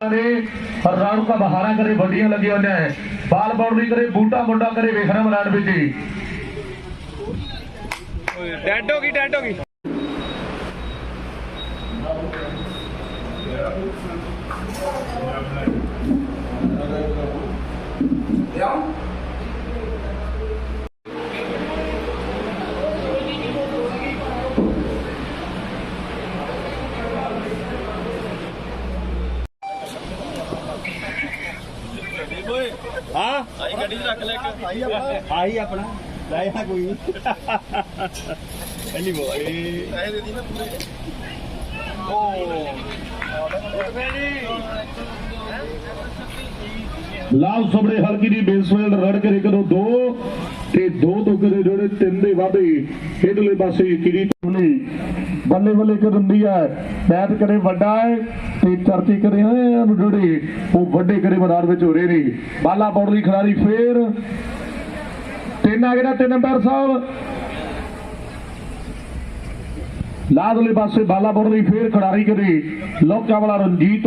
ਨੇ ਹਰਦਾਰੂ ਦਾ ਬਹਾਰਾ ਕਰੇ ਵੱਡੀਆਂ ਲੱਗੀਆਂ ਹੋਈਆਂ ਹੈ ਬਾਲ ਬਾਉਂਡਰੀ ਕਰੇ ਬੂਟਾ ਮੁੰਡਾ ਕਰੇ ਵੇਖਣਾ ਮਲਾਣ ਵਿੱਚ ਹੀ। ਡੈਡ ਹੋ ਗਈ ਡੈਡ ਹੋ ਗਈ। ਯਾ ਹਾਂ? ਆਈ ਗੱਡੀ ਚ ਰੱਖ ਲੈ ਕੇ ਆਈ ਆਪਣਾ ਆਈ ਆਪਣਾ। ਲੈ ਆ ਕੋਈ। ਨਹੀਂ ਪਹਿਲੀ ਬੋਏ ਐ ਦੇ ਦੀ ਨਾ ਪੂਰੇ। ਲਾਲ ਸਬੜੇ ਹਲਕੀ ਦੀ ਬੇਸਮੈਲ ਰੜ ਕਰੇ ਕਰੋ ਦੋ ਤੇ ਦੋ ਤੋਂ ਕਰੇ ਜਿਹੜੇ ਤਿੰਨ ਦੇ ਵਾਧੇ ਹੇਠਲੇ ਪਾਸੇ ਕਿਰੀ ਟੁਨੀ ਬੱਲੇ ਬੱਲੇ ਕਰੰਦੀ ਹੈ ਮੈਚ ਕਰੇ ਵੱਡਾ ਹੈ ਤੇ ਚਰਚੇ ਕਰੇ ਜਿਹੜੇ ਉਹ ਵੱਡੇ ਕਦੇ ਮੈਦਾਨ ਵਿੱਚ ਹੋ ਰਹੇ ਨੇ ਬਾਲਾ ਬੋਰਡ ਦੀ ਖਿਡਾਰੀ ਫੇਰ ਤਿੰਨ ਆ ਗਏ ਤਿੰਨ ਅੰਪਾਇਰ ਸਾਹਿਬ। ਲਾਦਲੇ ਪਾਸੇ ਬਾਲਾ ਬੋਰਡ ਬਾਉਂਡਰੀ ਫੇਰ ਖਿਡਾਰੀ ਕਦੇ। ਲੋਕਾਂ ਵਾਲਾ ਰਣਜੀਤ